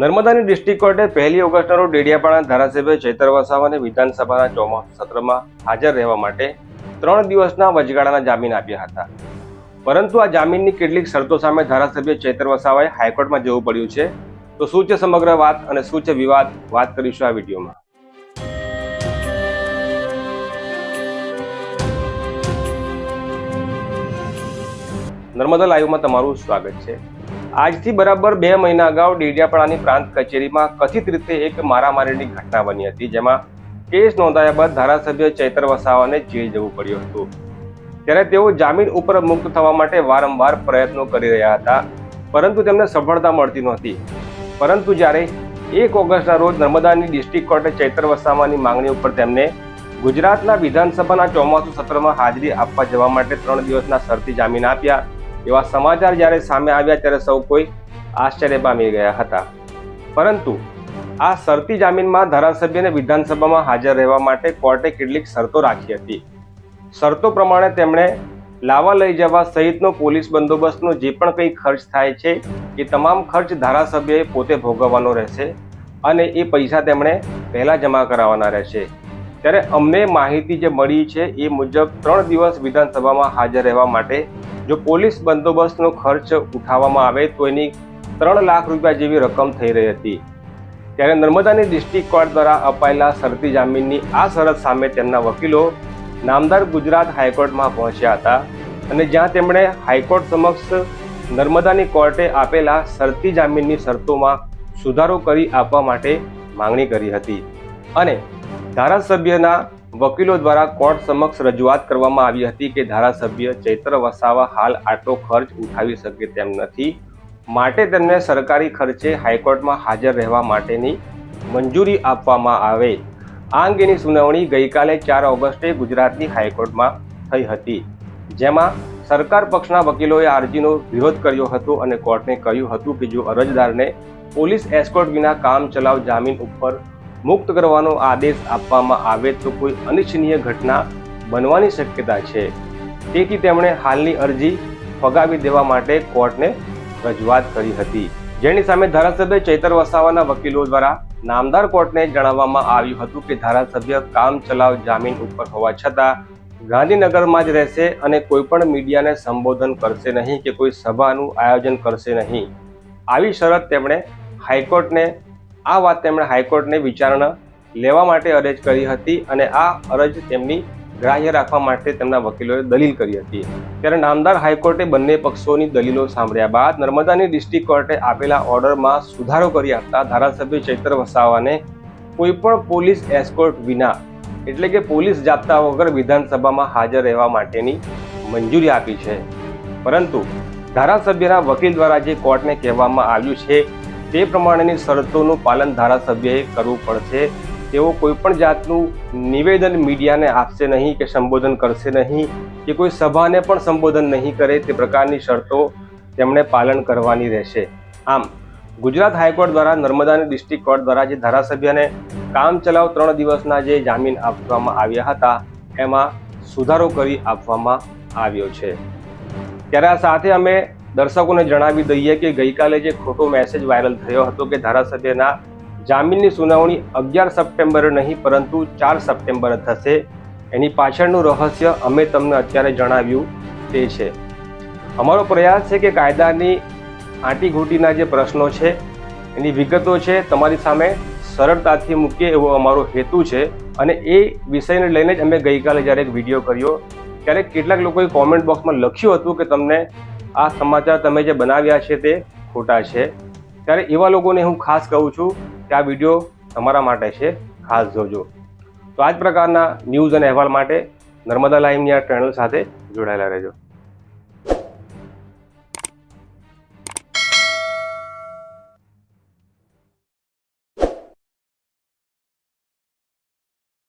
નર્મદાની ડિસ્ટ્રિક્ટ કોર્ટે પહેલી ઓગસ્ટના રોજ ડેડિયાપાડા ધારાસભ્ય ચૈતર વસાવાને વિધાનસભાના ચોમાસ સત્રમાં હાજર રહેવા માટે ત્રણ દિવસના વચગાળાના જામીન આપ્યા હતા. પરંતુ આ જામીનની કેટલીક શરતો સામે ધારાસભ્ય ચૈતર વસાવાએ હાઈકોર્ટમાં જવું પડ્યું છે. તો શું છે સમગ્ર વાત અને શું છે વિવાદ વાત કરીશું આ વિડીયોમાં. નર્મદા લાઈવમાં તમારું સ્વાગત છે. આજથી બરાબર બે મહિના અગાઉ ડેડિયાપાડાની પ્રાંત કચેરીમાં કથિત રીતે એક મારામારીની ઘટના બની હતી, જેમાં કેસ નોંધાયા બાદ ધારાસભ્ય ચૈતર વસાવાને જેલ જવું પડ્યું હતું. ત્યારે તેઓ જામીન ઉપર મુક્ત થવા માટે વારંવાર પ્રયત્નો કરી રહ્યા હતા, પરંતુ તેમને સફળતા મળતી નહોતી. પરંતુ જ્યારે એક ઓગસ્ટના રોજ નર્મદાની ડિસ્ટ્રિક્ટ કોર્ટે ચૈતર વસાવાની માંગણી ઉપર તેમને ગુજરાતના વિધાનસભાના ચોમાસુ સત્રમાં હાજરી આપવા જવા માટે ત્રણ દિવસના શરતી જામીન આપ્યા એવા સમાચાર જ્યારે સામે આવ્યા ત્યારે સૌ કોઈ આશ્ચર્ય પામી ગયા હતા. પરંતુ આ શરતી જામીનમાં ધારાસભ્યને વિધાનસભામાં હાજર રહેવા માટે કોર્ટે કેટલીક શરતો રાખી હતી. શરતો પ્રમાણે તેમણે લાવા લઈ જવા સહિતનો પોલીસ બંદોબસ્તનો જે પણ કંઈ ખર્ચ થાય છે, એ તમામ ખર્ચ ધારાસભ્યએ પોતે ભોગવવાનો રહેશે અને એ પૈસા તેમણે પહેલાં જમા કરાવવાના રહેશે. ત્યારે અમને માહિતી જે મળી છે એ મુજબ ત્રણ દિવસ વિધાનસભામાં હાજર રહેવા માટે જો પોલીસ બંદોબસ્તનો ખર્ચ ઉઠાવવામાં આવે તો એની ત્રણ લાખ રૂપિયા જેવી રકમ થઈ રહી હતી. ત્યારે નર્મદાની ડિસ્ટ્રિક્ટ કોર્ટ દ્વારા અપાયેલા શરતી જામીનની આ શરત સામે તેમના વકીલો નામદાર ગુજરાત હાઈકોર્ટમાં પહોંચ્યા હતા અને જ્યાં તેમણે હાઈકોર્ટ સમક્ષ નર્મદાની કોર્ટે આપેલા શરતી જામીનની શરતોમાં સુધારો કરી આપવા માટે માંગણી કરી હતી. અને ધારાસભ્યના વકીલો દ્વારા કોર્ટ સમક્ષ રજૂઆત કરવામાં આવી હતી કે ધારાસભ્ય ચૈત્ર વસાવા હાલ આટલો ખર્ચ ઉઠાવી શકે તેમ નથી. માટે તેમને સરકારી ખર્ચે હાઈકોર્ટમાં હાજર રહેવા માટેની મંજૂરી આપવામાં આવે. આ અંગેની સુનાવણી ગઈકાલે ચાર ઓગસ્ટે ગુજરાતની હાઈકોર્ટમાં થઈ હતી. જેમાં સરકાર પક્ષના વકીલોએ અરજીનો વિરોધ કર્યો હતો અને કોર્ટને કહ્યું હતું કે જો અરજદારને પોલીસ એસ્કોર્ટ વિના કામ ચલાવ જામીન ઉપર મુક્ત કરવાનો આદેશ આપવામાં આવે તો કોઈ અનિચ્છનીય ઘટના બનવાની શક્યતા છે. તેથી તેમણે હાલની અરજી ફગાવી દેવા માટે કોર્ટને રજૂઆત કરી હતી. જેની સામે ધારાસભ્ય ચૈતર વસાવાના વકીલો દ્વારા નામદાર કોર્ટને જણાવવામાં આવ્યું હતું કે ધારાસભ્ય કામ ચલાવ જામીન ઉપર હોવા છતાં ગાંધીનગરમાં જ રહેશે અને કોઈ પણ મીડિયાને સંબોધન કરશે નહીં કે કોઈ સભાનું આયોજન કરશે નહીં. આવી શરત તેમણે હાઈકોર્ટને આ વાત તેમણે હાઈકોર્ટને વિચારણા લેવા માટે અરજ કરી હતી અને આ અરજ તેમની ગ્રાહ્ય રાખવા માટે તેમના વકીલોએ દલીલ કરી હતી. ત્યારે નામદાર હાઈકોર્ટે બંને પક્ષોની દલીલો સાંભળ્યા બાદ નર્મદાની ડિસ્ટ્રિક્ટ કોર્ટે આપેલા ઓર્ડરમાં સુધારો કરી આપતા ધારાસભ્ય ચૈત્ર વસાવાને કોઈપણ પોલીસ એસ્કોર્ટ વિના, એટલે કે પોલીસ જાપ્તા વગર વિધાનસભામાં હાજર રહેવા માટેની મંજૂરી આપી છે. પરંતુ ધારાસભ્યના વકીલ દ્વારા જે કોર્ટને કહેવામાં આવ્યું છે તે પ્રમાણેની શરતોનું પાલન ધારાસભ્યએ કરવું પડશે. તેઓ કોઈ પણ જાતનું નિવેદન મીડિયાને આપશે નહીં કે સંબોધન કરશે નહીં કે કોઈ સભાને પણ સંબોધન નહીં કરે તે પ્રકારની શરતો તેમણે પાલન કરવાની રહેશે. આમ, ગુજરાત હાઈકોર્ટ દ્વારા નર્મદાની ડિસ્ટ્રિક્ટ કોર્ટ દ્વારા જે ધારાસભ્યને કામ ચલાવ ત્રણ દિવસના જે જામીન આપવામાં આવ્યા હતા, એમાં સુધારો કરી આપવામાં આવ્યો છે. ત્યારે આ સાથે અમે દર્શકોને જણાવી દઈએ કે ગઈકાલે જે ખોટો મેસેજ વાયરલ થયો હતો કે ધારાસભ્યના જામીનની સુનાવણી અગિયાર સપ્ટેમ્બરે નહીં, પરંતુ ચાર સપ્ટેમ્બરે થશે. એની પાછળનું રહસ્ય અમે તમને અત્યારે જણાવ્યું તે છે. અમારો પ્રયાસ છે કે કાયદાની આંટીઘૂંટીના જે પ્રશ્નો છે, એની વિગતો છે, તમારી સામે સરળતાથી મૂકીએ એવો અમારો હેતુ છે. અને એ વિષયને લઈને જ અમે ગઈકાલે જ્યારે એક વીડિયો કર્યો, ત્યારે કેટલાક લોકોએ કોમેન્ટ બોક્સમાં લખ્યું હતું કે તમને આ સમાચાર તમે જે બનાવ્યા છે તે ખોટા છે. ત્યારે એવા લોકોને હું ખાસ કહું છું કે આ વીડિયો તમારા માટે છે. ખાસ જોજો. તો આ જ પ્રકારના ન્યૂઝ અને અહેવાલ માટે નર્મદા લાઈવની આ ચેનલ સાથે જોડાયેલા રહેજો.